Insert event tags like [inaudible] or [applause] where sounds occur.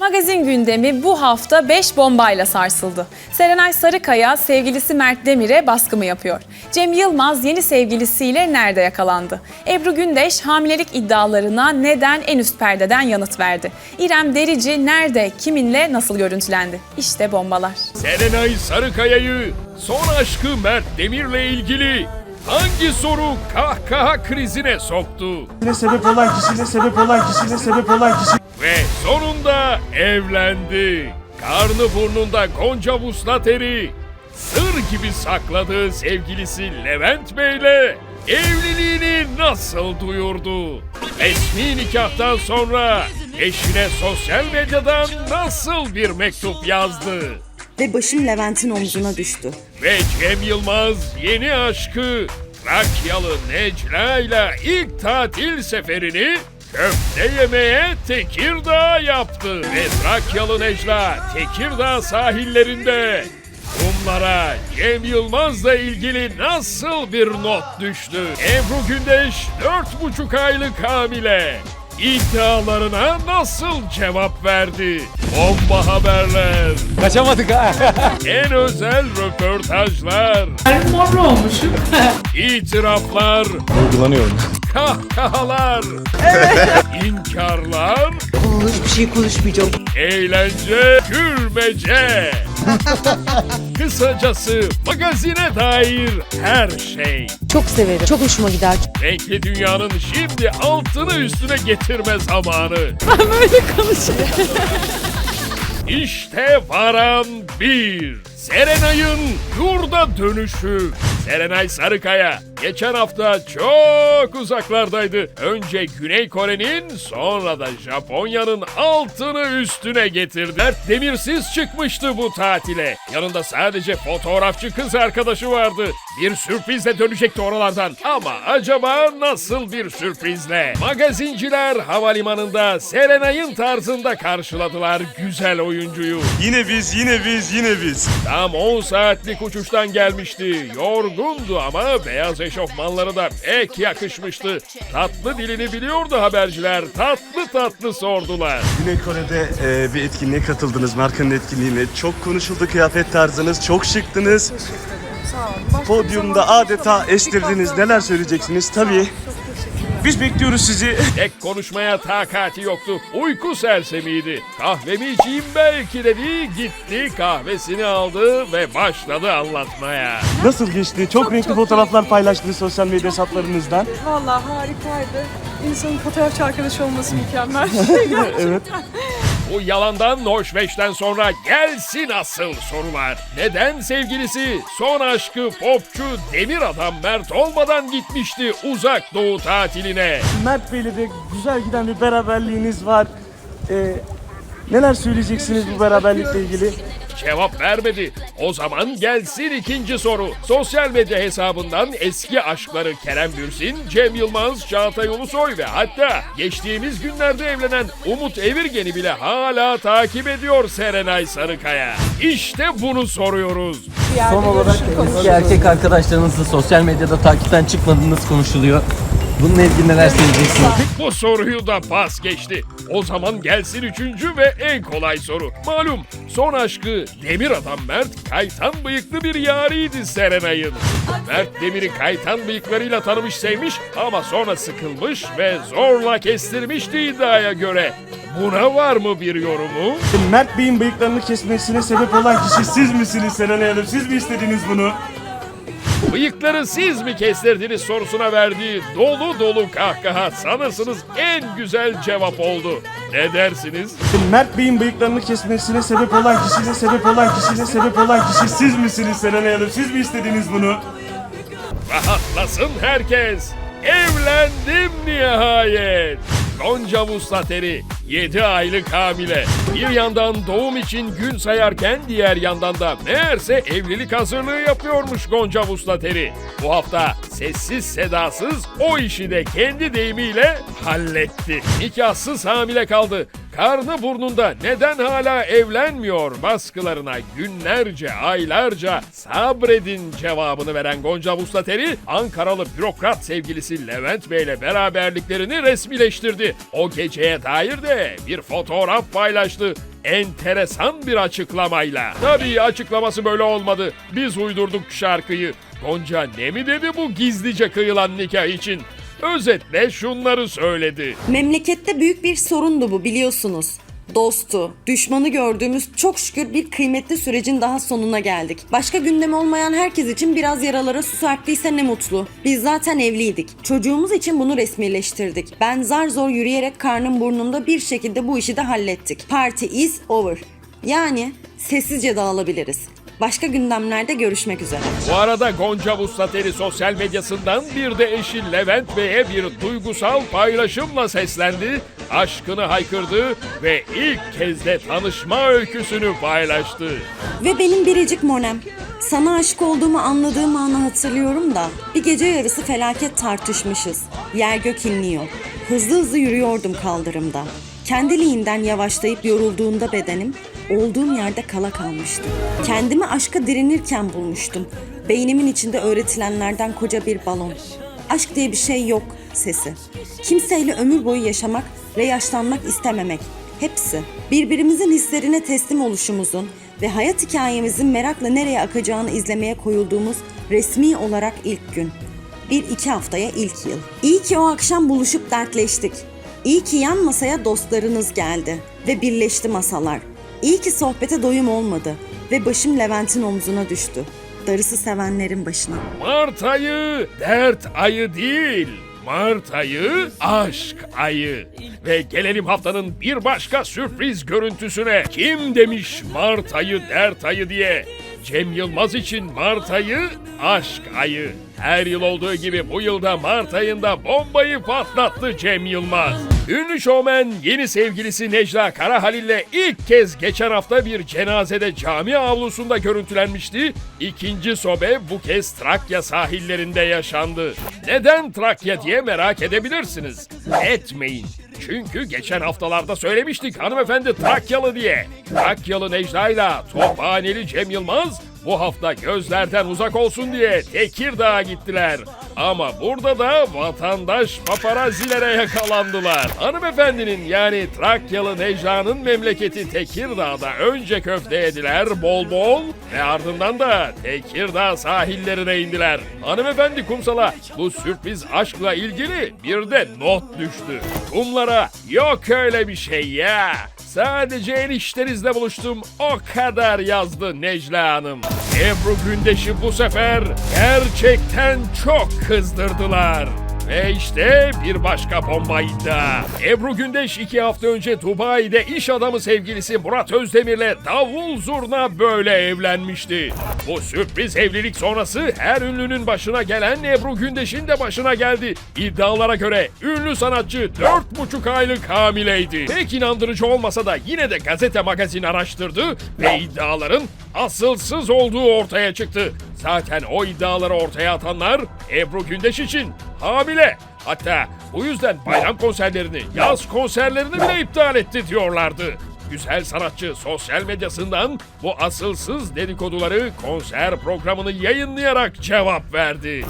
Magazin gündemi bu hafta 5 bombayla sarsıldı. Serenay Sarıkaya sevgilisi Mert Demir'e baskı mı yapıyor? Cem Yılmaz yeni sevgilisiyle nerede yakalandı? Ebru Gündeş hamilelik iddialarına neden en üst perdeden yanıt verdi? İrem Derici nerede, kiminle, nasıl görüntülendi? İşte bombalar. Serenay Sarıkaya'yı son aşkı Mert Demir'le ilgili hangi soru kahkaha krizine soktu? Sebep olan kişi, ne sebep olan kişi, ne sebep olan kişi. Ve sonunda evlendi. Karnı burnunda Gonca Vuslateri, sır gibi sakladığı sevgilisi Levent Bey'le evliliğini nasıl duyurdu? Resmi nikahtan sonra eşine sosyal medyadan nasıl bir mektup yazdı? ve başım Levent'in omzuna düştü. Ve Cem Yılmaz yeni aşkı Trakyalı Necla ile ilk tatil seferini köfte yemeye Tekirdağ yaptı. Ve Trakyalı Necla Tekirdağ sahillerinde kumlara Cem Yılmaz'la ilgili nasıl bir not düştü? Ebru Gündeş dört buçuk aylık hamile. İddialarına nasıl cevap verdi? Bomba haberler. Kaçamadık ha. [laughs] En özel röportajlar, Mor olmuşum. [laughs] itiraflar, Uygulanıyorum. Kahkahalar, inkarlar, Hiçbir şey konuşmayacağım. eğlence, gülmece. [laughs] Kısacası magazine dair her şey. Çok severim. Çok hoşuma gider. Renkli dünyanın şimdi altını üstüne getirme zamanı. [laughs] Böyle konuşuyor. İşte varan bir. Serenay'ın yurda dönüşü. Serenay Sarıkaya geçen hafta çok uzaklardaydı. Önce Güney Kore'nin sonra da Japonya'nın altını üstüne getirdi. Mert Demirsiz çıkmıştı bu tatile. Yanında sadece fotoğrafçı kız arkadaşı vardı. Bir sürprizle dönecekti oralardan. Ama acaba nasıl bir sürprizle? Magazinciler havalimanında Serenay'ın tarzında karşıladılar güzel oyuncuyu. Yine biz, yine biz, yine biz. Tam 10 saatlik uçuştan gelmişti. Yorgundu ama beyaz eşofmanları da pek yakışmıştı. Tatlı dilini biliyordu haberciler. Tatlı tatlı sordular. Güney Kore'de e, bir etkinliğe katıldınız, markanın etkinliğine. Çok konuşuldu kıyafet tarzınız, çok şıktınız. Podyumda adeta estirdiniz. Neler söyleyeceksiniz? Tabii. Biz bekliyoruz sizi. [laughs] Tek konuşmaya takati yoktu. Uyku sersemiydi. Kahvemi içeyim belki dedi. Gitti kahvesini aldı ve başladı anlatmaya. Nasıl geçti? Çok renkli fotoğraflar paylaştınız sosyal medya hesaplarınızdan. Vallahi harikaydı. İnsanın fotoğrafçı arkadaşı olması mükemmel. [laughs] [laughs] Evet. Bu yalandan Norveç'ten sonra gelsin asıl sorular. Neden sevgilisi son aşkı popçu Demir Adam Mert olmadan gitmişti uzak doğu tatiline? Mert Bey'le de güzel giden bir beraberliğiniz var. E, neler söyleyeceksiniz bu beraberlikle ilgili? Cevap vermedi. O zaman gelsin ikinci soru. Sosyal medya hesabından eski aşkları Kerem Bürsin, Cem Yılmaz, Çağatay Ulusoy ve hatta geçtiğimiz günlerde evlenen Umut Evirgen'i bile hala takip ediyor Serenay Sarıkaya. İşte bunu soruyoruz. Son olarak eski erkek arkadaşlarınızla sosyal medyada takipten çıkmadığınız konuşuluyor. Bununla ilgili neler söyleyeceksiniz? Bu soruyu da pas geçti. O zaman gelsin üçüncü ve en kolay soru. Malum son aşkı Demir Adam Mert kaytan bıyıklı bir yariydi Serenay'ın. Mert Demir'i kaytan bıyıklarıyla tanımış sevmiş ama sonra sıkılmış ve zorla kestirmişti iddiaya göre. Buna var mı bir yorumu? Mert Bey'in bıyıklarını kesmesine sebep olan kişi siz misiniz Serenay Hanım? Siz mi istediniz bunu? Bıyıkları siz mi kestirdiniz sorusuna verdiği dolu dolu kahkaha sanırsınız en güzel cevap oldu. Ne dersiniz? Mert Bey'in bıyıklarını kesmesine sebep olan kişi, sebep olan kişi, sebep olan kişi siz misiniz Serenay Hanım? Siz mi istediniz bunu? Rahatlasın herkes. Evlendim nihayet. Gonca Vuslateri 7 aylık hamile. Bir yandan doğum için gün sayarken diğer yandan da meğerse evlilik hazırlığı yapıyormuş Gonca Vuslateri. Bu hafta sessiz sedasız o işi de kendi deyimiyle halletti. Nikahsız hamile kaldı. Karnı burnunda neden hala evlenmiyor baskılarına günlerce, aylarca sabredin cevabını veren Gonca Vustateri, Ankaralı bürokrat sevgilisi Levent Bey ile beraberliklerini resmileştirdi. O geceye dair de bir fotoğraf paylaştı enteresan bir açıklamayla. Tabii açıklaması böyle olmadı. Biz uydurduk şarkıyı. Gonca ne mi dedi bu gizlice kıyılan nikah için? Özetle şunları söyledi. Memlekette büyük bir sorundu bu biliyorsunuz. Dostu, düşmanı gördüğümüz çok şükür bir kıymetli sürecin daha sonuna geldik. Başka gündem olmayan herkes için biraz yaralara su serptiyse ne mutlu. Biz zaten evliydik. Çocuğumuz için bunu resmileştirdik. Ben zar zor yürüyerek karnım burnumda bir şekilde bu işi de hallettik. Party is over. Yani sessizce dağılabiliriz. Başka gündemlerde görüşmek üzere. Bu arada Gonca Vustateri sosyal medyasından bir de eşi Levent Bey'e bir duygusal paylaşımla seslendi, aşkını haykırdı ve ilk kez de tanışma öyküsünü paylaştı. Ve benim biricik Monem. Sana aşık olduğumu anladığım anı hatırlıyorum da bir gece yarısı felaket tartışmışız. Yer gök inliyor. Hızlı hızlı yürüyordum kaldırımda. Kendiliğinden yavaşlayıp yorulduğunda bedenim olduğum yerde kala kalmıştı. Kendimi aşka direnirken bulmuştum. Beynimin içinde öğretilenlerden koca bir balon. Aşk diye bir şey yok sesi. Kimseyle ömür boyu yaşamak ve yaşlanmak istememek. Hepsi. Birbirimizin hislerine teslim oluşumuzun ve hayat hikayemizin merakla nereye akacağını izlemeye koyulduğumuz resmi olarak ilk gün. Bir iki haftaya ilk yıl. İyi ki o akşam buluşup dertleştik. İyi ki yan masaya dostlarınız geldi ve birleşti masalar. İyi ki sohbete doyum olmadı ve başım Levent'in omzuna düştü. Darısı sevenlerin başına. Mart ayı dert ayı değil. Mart ayı aşk ayı. Ve gelelim haftanın bir başka sürpriz görüntüsüne. Kim demiş Mart ayı dert ayı diye? Cem Yılmaz için Mart ayı aşk ayı. Her yıl olduğu gibi bu yılda Mart ayında bombayı patlattı Cem Yılmaz. Ünlü şovmen yeni sevgilisi Necla Karahalil'le ilk kez geçen hafta bir cenazede cami avlusunda görüntülenmişti. İkinci sobe bu kez Trakya sahillerinde yaşandı. Neden Trakya diye merak edebilirsiniz. Etmeyin. Çünkü geçen haftalarda söylemiştik hanımefendi Trakyalı diye. Trakyalı Necla ile Tophaneli Cem Yılmaz bu hafta gözlerden uzak olsun diye Tekirdağ'a gittiler. Ama burada da vatandaş paparazilere yakalandılar. Hanımefendinin yani Trakyalı Necla'nın memleketi Tekirdağ'da önce köfte yediler bol bol ve ardından da Tekirdağ sahillerine indiler. Hanımefendi kumsala bu sürpriz aşkla ilgili bir de not düştü. Kumlara yok öyle bir şey ya. Sadece eniştenizle buluştum o kadar yazdı Necla Hanım. Ebru Gündeş'i bu sefer gerçekten çok kızdırdılar. Ve işte bir başka bomba iddia. Ebru Gündeş iki hafta önce Dubai'de iş adamı sevgilisi Murat Özdemir'le davul zurna böyle evlenmişti. Bu sürpriz evlilik sonrası her ünlünün başına gelen Ebru Gündeş'in de başına geldi. İddialara göre ünlü sanatçı 4,5 aylık hamileydi. Pek inandırıcı olmasa da yine de gazete magazin araştırdı ve iddiaların asılsız olduğu ortaya çıktı. Zaten o iddiaları ortaya atanlar Ebru Gündeş için hamile. Hatta bu yüzden bayram konserlerini, yaz konserlerini bile iptal etti diyorlardı. Güzel sanatçı sosyal medyasından bu asılsız dedikoduları konser programını yayınlayarak cevap verdi.